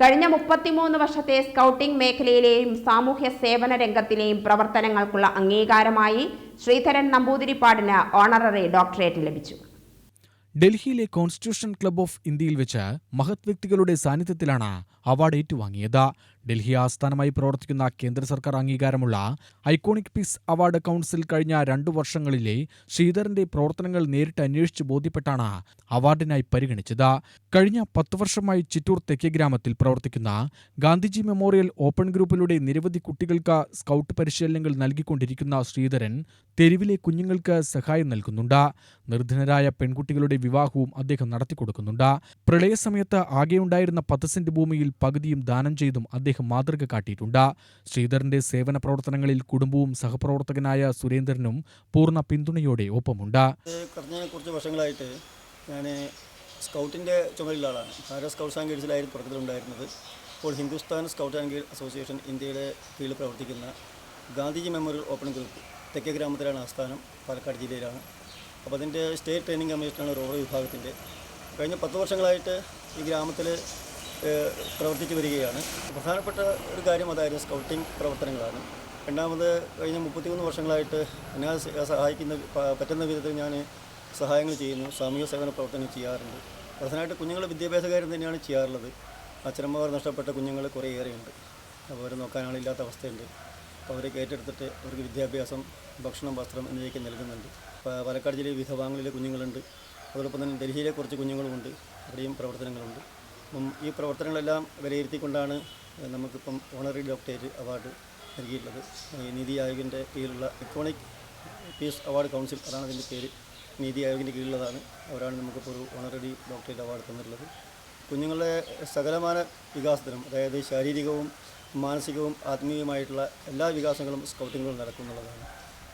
കഴിഞ്ഞ മുപ്പത്തിമൂന്ന് വർഷത്തെ സ്കൗട്ടിംഗ് മേഖലയിലെയും സാമൂഹ്യ സേവന രംഗത്തിലെയും പ്രവർത്തനങ്ങൾക്കുള്ള അംഗീകാരമായി ശ്രീധരൻ നമ്പൂതിരിപ്പാടിന് ഓണററി ഡോക്ടറേറ്റ് ലഭിച്ചു. ഡൽഹിയിലെ കോൺസ്റ്റിറ്റ്യൂഷൻ ക്ലബ് ഓഫ് ഇന്ത്യയിൽ വെച്ച് മഹത് വ്യക്തികളുടെ സാന്നിധ്യത്തിലാണ് അവാർഡ് ഏറ്റുവാങ്ങിയത്. ഡൽഹി ആസ്ഥാനമായി പ്രവർത്തിക്കുന്ന കേന്ദ്ര സർക്കാർ അംഗീകാരമുള്ള ഐക്കോണിക് പീസ് അവാർഡ് കൗൺസിൽ കഴിഞ്ഞ രണ്ടു വർഷങ്ങളിലെ ശ്രീധരന്റെ പ്രവർത്തനങ്ങൾ നേരിട്ട് അന്വേഷിച്ച് ബോധ്യപ്പെട്ടാണ് അവാർഡിനായി പരിഗണിച്ചത്. കഴിഞ്ഞ പത്തു വർഷമായി ചിറ്റൂർ തെക്കേ ഗ്രാമത്തിൽ പ്രവർത്തിക്കുന്ന ഗാന്ധിജി മെമ്മോറിയൽ ഓപ്പൺ ഗ്രൂപ്പിലൂടെ നിരവധി കുട്ടികൾക്ക് സ്കൗട്ട് പരിശീലനങ്ങൾ നൽകിക്കൊണ്ടിരിക്കുന്ന ശ്രീധരൻ തെരുവിലെ കുഞ്ഞുങ്ങൾക്ക് സഹായം നൽകുന്നുണ്ട്. നിർധനരായ പെൺകുട്ടികളുടെ വിവാഹവും അദ്ദേഹം നടത്തിക്കൊടുക്കുന്നുണ്ട്. പ്രളയസമയത്ത് ആകെയുണ്ടായിരുന്ന പത്ത് സെന്റ് ഭൂമിയിൽ പകുതിയും ദാനം ചെയ്തും അദ്ദേഹം മാതൃക കാട്ടിയിട്ടുണ്ട്. ശ്രീധരന്റെ സേവന പ്രവർത്തനങ്ങളിൽ കുടുംബവും സഹപ്രവർത്തകനായ സുരേന്ദ്രനും പൂർണ പിന്തുണയോടെ ഒപ്പമുണ്ട്. കുറച്ച് വർഷങ്ങളായിട്ട് ഞാൻ സ്കൗട്ടിന്റെ ചുമതലയുള്ള ആളാണ്. ഭാരത് സ്കൗട്ട്സ് ആൻഡ് ഗൈഡ്സിലായിരുന്നു തുടക്കത്തിലുണ്ടായിരുന്നത്. ഇപ്പോൾ Hindustan scout and guide association ഇന്ത്യയുടെ കീഴിൽ പ്രവർത്തിക്കുന്ന ഗാന്ധിജി മെമ്മോറിയൽ ഓപ്പൺ ഗ്രൂപ്പ് തെക്കേ ഗ്രാമത്തിലാണ് ആസ്ഥാനം പാലക്കാട് ജില്ലയിലാണ്. അപ്പോൾ അതിന്റെ സ്റ്റേറ്റ് ട്രെയിനിങ് കമ്മീഷനാണ് റോഡ് വിഭാഗത്തിന്റെ. കഴിഞ്ഞ പത്ത് വർഷങ്ങളായിട്ട് ഈ ഗ്രാമത്തിൽ പ്രവർത്തിച്ചു വരികയാണ് പ്രധാനപ്പെട്ട ഒരു കാര്യം അതായിരുന്നു സ്കൗട്ടിംഗ് പ്രവർത്തനങ്ങളാണ്. രണ്ടാമത് കഴിഞ്ഞ മുപ്പത്തിമൂന്ന് വർഷങ്ങളായിട്ട് എന്നെ സഹായിക്കുന്ന പറ്റുന്ന വിധത്തിൽ ഞാൻ സഹായങ്ങൾ ചെയ്യുന്നു. സാമൂഹ്യ സേവന പ്രവർത്തനങ്ങൾ ചെയ്യാറുണ്ട്. പ്രധാനമായിട്ട് കുഞ്ഞുങ്ങൾ വിദ്യാഭ്യാസ കാര്യം തന്നെയാണ് ചെയ്യാറുള്ളത്. അച്ഛനമ്മമാർ നഷ്ടപ്പെട്ട കുഞ്ഞുങ്ങൾ കുറേയേറെയുണ്ട് അപ്പോൾ അവരെ നോക്കാൻ ആളില്ലാത്ത അവസ്ഥയുണ്ട്. അവരെ ഏറ്റെടുത്തിട്ട് അവർക്ക് വിദ്യാഭ്യാസം ഭക്ഷണം വസ്ത്രം എന്നിവയൊക്കെ നൽകുന്നുണ്ട്. പാലക്കാട് ജില്ലയിൽ വിവിധ ഭാഗങ്ങളിലെ കുഞ്ഞുങ്ങളുണ്ട്. അതോടൊപ്പം തന്നെ ഡൽഹിയിലെ കുറച്ച് കുഞ്ഞുങ്ങളുമുണ്ട്. അവിടെയും പ്രവർത്തനങ്ങളുണ്ട്. അപ്പം ഈ പ്രവർത്തനങ്ങളെല്ലാം വിലയിരുത്തിക്കൊണ്ടാണ് നമുക്കിപ്പം ഓണററി ഡോക്ടറേറ്റ് അവാർഡ് നൽകിയിട്ടുള്ളത്. നീതി ആയോഗിന്റെ കീഴിലുള്ള ഇക്കോണിക് പീസ് അവാർഡ് കൗൺസിൽ അതാണ് അതിന്റെ പേര്. നീതി ആയോഗിന്റെ കീഴിലുള്ളതാണ്. അവരാണ് നമുക്കിപ്പോൾ ഒരു ഓണററി ഡോക്ടറേറ്റ് അവാർഡ് തന്നിട്ടുള്ളത്. കുഞ്ഞുങ്ങളുടെ സകലമാന വികാസത്തിനും അതായത് ശാരീരികവും മാനസികവും ആത്മീയവുമായിട്ടുള്ള എല്ലാ വികാസങ്ങളും സ്കൗട്ടിങ്ങുകളും നടക്കുന്നുള്ളതാണ്.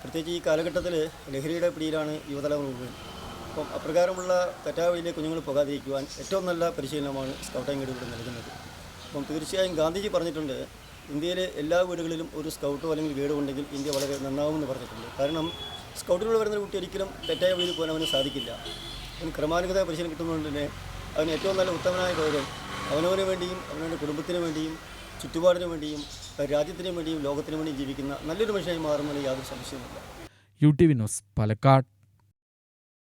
പ്രത്യേകിച്ച് ഈ കാലഘട്ടത്തിൽ ലഹരിയുടെ പിടിയിലാണ് യുവതലമുറ അപ്പം അപ്രകാരമുള്ള തെറ്റായ കുഞ്ഞുങ്ങൾ പോകാതിരിക്കുവാൻ ഏറ്റവും നല്ല പരിശീലനമാണ് സ്കൗട്ടിംഗ് ഗൈഡ് ഇവിടെ നൽകുന്നത്. അപ്പം തീർച്ചയായും ഗാന്ധിജി പറഞ്ഞിട്ടുണ്ട് ഇന്ത്യയിലെ എല്ലാ വീടുകളിലും ഒരു സ്കൗട്ടോ അല്ലെങ്കിൽ ഗൈഡോ ഉണ്ടെങ്കിൽ ഇന്ത്യ വളരെ നന്നാവുമെന്ന് പറഞ്ഞിട്ടുണ്ട്. കാരണം സ്കൗട്ടിലൂടെ വരുന്ന കുട്ടി ഒരിക്കലും തെറ്റായ വഴിയിൽ പോകാൻ അവന് സാധിക്കില്ല. അവന് ക്രമാനുഗത പരിശീലനം കിട്ടുന്നതുകൊണ്ട് തന്നെ അവന് ഏറ്റവും നല്ല ഉത്തമനായ പൗരൻ അവനവന് വേണ്ടിയും അവനവന്റെ കുടുംബത്തിന് വേണ്ടിയും ചുറ്റുപാടിന് വേണ്ടിയും രാജ്യത്തിന് വേണ്ടിയും ലോകത്തിന് വേണ്ടിയും ജീവിക്കുന്ന നല്ലൊരു മനുഷ്യനായി മാറുന്നതിന് യാതൊരു സംശയവുമില്ല. U T V news Palakkad.